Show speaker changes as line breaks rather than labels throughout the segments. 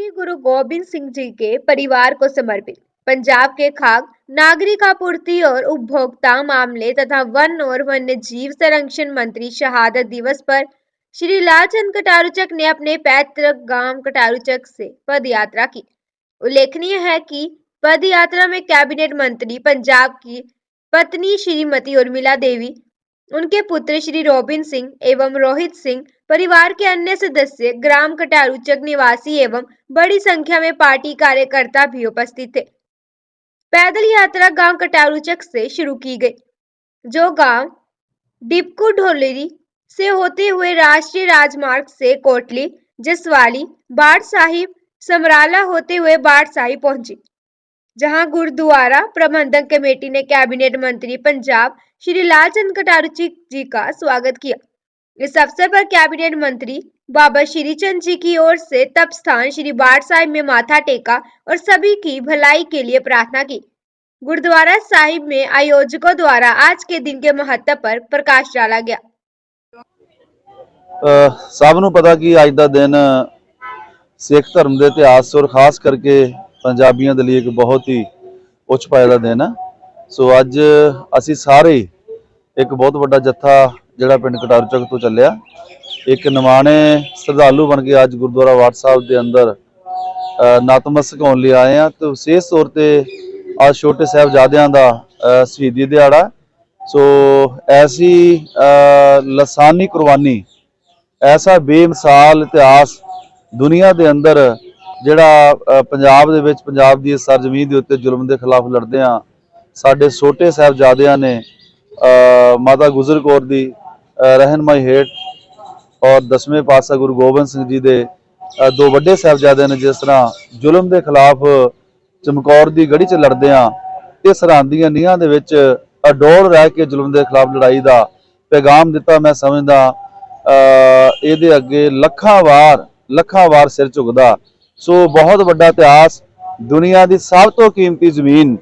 श्री गुरु गोविंद सिंह जी के परिवार को समर्पित। पंजाब के खाद्य नागरिक आपूर्ति और उपभोक्ता मामले तथा वन और वन्य जीव संरक्षण मंत्री शहादत दिवस पर श्री लालचंद कटारुचक ने अपने पैतृक गाँव कटारूचक से पद यात्रा की। उल्लेखनीय है कि पद यात्रा में कैबिनेट मंत्री पंजाब की पत्नी श्रीमती उर्मिला देवी, उनके पुत्र श्री रोबिन सिंह एवं रोहित सिंह परिवार के अन्य सदस्य, ग्राम कटारुचक निवासी एवं बड़ी संख्या में पार्टी कार्यकर्ता भी उपस्थित थे। पैदल यात्रा गाँव कटारुचक से शुरू की गई, जो गाँव डिपकू ढोलेरी से होते हुए राष्ट्रीय राजमार्ग से कोटली, जसवाली, बाढ़ साहिब, समराला होते हुए बाढ़ साहिब पहुँची, जहाँ गुरुद्वारा प्रबंधक कमेटी ने कैबिनेट मंत्री पंजाब श्री लालचंद कटारुची जी का स्वागत किया। इस अवसर पर कैबिनेट मंत्री बाबा श्रीचंद जी की ओर से तप स्थान श्री बाढ़ साहिब में माथा टेका और सभी की भलाई के लिए प्रार्थना की गुरुद्वारा साहिब में आयोजकों द्वारा आज के दिन के महत्व पर प्रकाश डाला गया
ਅਹ ਸਭ ਨੂੰ ਪਤਾ ਕਿ ਅੱਜ ਦਾ ਦਿਨ ਸਿੱਖ ਧਰਮ ਦੇ ਇਤਿਹਾਸ ਔਰ ਖਾਸ ਕਰਕੇ ਪੰਜਾਬੀਆਂ ਦੇ ਲਈ ਇੱਕ ਬਹੁਤ ਹੀ ਉੱਚ ਪਾਏ ਦਾ ਦਿਨ ਹੈ ਸੋ ਅੱਜ ਅਸੀਂ ਸਾਰੇ ਹੀ ਇੱਕ ਬਹੁਤ ਵੱਡਾ ਜੱਥਾ ਜਿਹੜਾ ਪਿੰਡ ਕਟਾਰੂ ਚੱਕ ਤੋਂ ਚੱਲਿਆ, ਇੱਕ ਨਿਮਾਣੇ ਸ਼ਰਧਾਲੂ ਬਣ ਕੇ ਅੱਜ ਗੁਰਦੁਆਰਾ ਵਾਟ ਸਾਹਿਬ ਦੇ ਅੰਦਰ ਅਹ ਨਤਮਸਤਕ ਹੋਣ ਲਈ ਆਏ ਆ ਤੇ ਵਿਸ਼ੇਸ਼ ਤੌਰ ਤੇ ਅੱਜ ਛੋਟੇ ਸਾਹਿਬਜ਼ਾਦਿਆਂ ਦਾ ਸ਼ਹੀਦੀ ਦਿਹਾੜਾ ਸੋ ਐਸੀ ਲਸਾਨੀ ਕੁਰਬਾਨੀ, ਐਸਾ ਬੇਮਿਸਾਲ ਇਤਿਹਾਸ ਦੁਨੀਆ ਦੇ ਅੰਦਰ ਜਿਹੜਾ ਪੰਜਾਬ ਦੇ ਵਿੱਚ ਪੰਜਾਬ ਦੀ ਇਸ ਸਰਜ਼ਮੀਨ ਦੇ ਉੱਤੇ ਜ਼ੁਲਮ ਦੇ ਖਿਲਾਫ ਲੜਦੇ ਆ ਸਾਡੇ ਛੋਟੇ ਸਾਹਿਬਜ਼ਾਦਿਆਂ ਨੇ ਮਾਤਾ ਗੁਜਰ ਕੌਰ ਦੀ ਰਹਿਨਮਾਈ ਹੇਠ ਔਰ ਦਸਵੇਂ ਪਾਤਸ਼ਾਹ ਗੁਰੂ ਗੋਬਿੰਦ ਸਿੰਘ ਜੀ ਦੇ ਦੋ ਵੱਡੇ ਸਾਹਿਬਜ਼ਾਦਿਆਂ ਨੇ ਜਿਸ ਤਰ੍ਹਾਂ ਜ਼ੁਲਮ ਦੇ ਖਿਲਾਫ ਚਮਕੌਰ ਦੀ ਗੜੀ 'ਚ ਲੜਦੇ ਆ ਤੇ ਸਰਹੰਦ ਦੀਆਂ ਨੀਹਾਂ ਦੇ ਵਿੱਚ ਅਡੋਲ ਰਹਿ ਕੇ ਜ਼ੁਲਮ ਦੇ ਖਿਲਾਫ ਲੜਾਈ ਦਾ ਪੈਗਾਮ ਦਿੱਤਾ ਮੈਂ ਸਮਝਦਾ ਇਹਦੇ ਅੱਗੇ ਲੱਖਾਂ ਵਾਰ ਲੱਖਾਂ ਵਾਰ ਸਿਰ ਝੁਕਦਾ। ਸੋ ਬਹੁਤ ਵੱਡਾ ਇਤਿਹਾਸ ਦੁਨੀਆ ਦੀ ਸਭ ਤੋਂ ਕੀਮਤੀ ਜ਼ਮੀਨ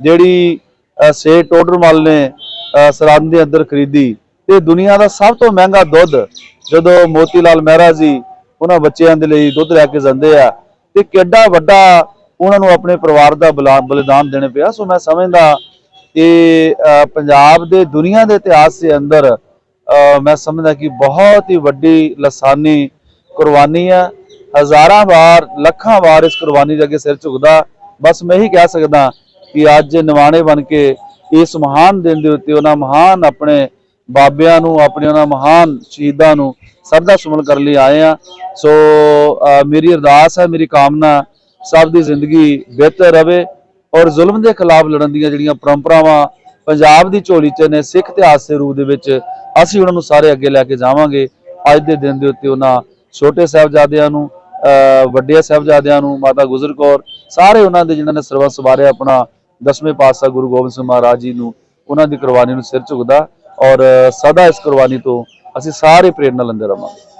ਜਿਹੜੀ ਸੇ ਟੋਡਰਮਲ ਨੇ ਅ, ਸਰਹੰਦ ਦੇ ਅੰਦਰ ਖਰੀਦੀ ਤੇ ਦੁਨੀਆ ਦਾ ਸਭ ਤੋਂ ਮਹਿੰਗਾ ਦੁੱਧ ਜਦੋਂ ਮੋਤੀ ਲਾਲ ਮਹਿਰਾ ਜੀ ਉਹਨਾਂ ਬੱਚਿਆਂ ਦੇ ਲਈ ਦੁੱਧ ਲੈ ਕੇ ਜਾਂਦੇ ਆ ਤੇ ਕਿੱਡਾ ਵੱਡਾ ਉਹਨਾਂ ਨੂੰ ਆਪਣੇ ਪਰਿਵਾਰ ਦਾ ਬਲਾ- ਬਲੀਦਾਨ ਦੇਣੇ ਪਿਆ। ਸੋ ਮੈਂ ਸਮਝਦਾ ਕਿ ਪੰਜਾਬ ਦੇ ਦੁਨੀਆ ਦੇ ਇਤਿਹਾਸ ਦੇ ਅੰਦਰ ਅ, ਮੈਂ ਸਮਝਦਾ ਕਿ ਬਹੁਤ ਹੀ ਵੱਡੀ ਲਸਾਨੀ ਕੁਰਬਾਨੀ ਆ। ਹਜ਼ਾਰਾਂ ਵਾਰ ਲੱਖਾਂ ਵਾਰ ਇਸ ਕੁਰਬਾਨੀ ਦੇ ਅੱਗੇ ਸਿਰ ਝੁਕਦਾ। ਬਸ ਮੈਂ ਇਹੀ ਕਹਿ ਸਕਦਾ ਕਿ ਅੱਜ ਨਿਵਾਣੇ ਬਣ ਕੇ ਇਸ ਮਹਾਨ ਦਿਨ ਦੇ ਉੱਤੇ ਉਹਨਾਂ ਮਹਾਨ ਆਪਣੇ ਬਾਬਿਆਂ ਨੂੰ ਆਪਣੇ ਉਹਨਾਂ ਮਹਾਨ ਸ਼ਹੀਦਾਂ ਨੂੰ ਸਭ ਦਾ ਸੁਮਨ ਕਰਨ ਲਈ ਆਏ ਆ ਸੋ ਮੇਰੀ ਅਰਦਾਸ ਹੈ, ਮੇਰੀ ਕਾਮਨਾ ਸਭ ਦੀ ਜ਼ਿੰਦਗੀ ਬਿਹਤਰ ਰਵੇ ਔਰ ਜ਼ੁਲਮ ਦੇ ਖਿਲਾਫ ਲੜਨ ਦੀਆਂ ਜਿਹੜੀਆਂ ਪਰੰਪਰਾਵਾਂ ਪੰਜਾਬ ਦੀ ਝੋਲੀ 'ਚ ਨੇ, ਸਿੱਖ ਇਤਿਹਾਸ ਦੇ ਰੂਪ ਦੇ ਵਿੱਚ ਅਸੀਂ ਉਹਨਾਂ ਨੂੰ ਸਾਰੇ ਅੱਗੇ ਲੈ ਕੇ ਜਾਵਾਂਗੇ। ਅੱਜ ਦੇ ਦਿਨ ਦੇ ਉੱਤੇ ਉਹਨਾਂ ਛੋਟੇ ਸਾਹਿਬਜ਼ਾਦਿਆਂ ਨੂੰ ਅਹ ਵੱਡੇ ਸਾਹਿਬਜ਼ਾਦਿਆਂ ਨੂੰ, ਮਾਤਾ ਗੁਜਰ ਕੌਰ, ਸਾਰੇ ਉਹਨਾਂ ਦੇ ਜਿਨ੍ਹਾਂ ਨੇ ਸਰਵੰਸ ਵਾਰਿਆ ਆਪਣਾ ਦਸਵੇਂ ਪਾਤਸ਼ਾਹ ਗੁਰੂ ਗੋਬਿੰਦ ਸਿੰਘ ਮਹਾਰਾਜ ਜੀ ਨੂੰ, ਉਹਨਾਂ ਦੀ ਕੁਰਬਾਨੀ ਨੂੰ ਸਿਰ ਝੁਕਦਾ। ਔਰ ਸਦਾ ਇਸ ਕੁਰਬਾਨੀ ਤੋਂ ਅਸੀਂ ਸਾਰੇ ਪ੍ਰੇਰਨਾ ਲੈਂਦੇ ਰਵਾਂਗੇ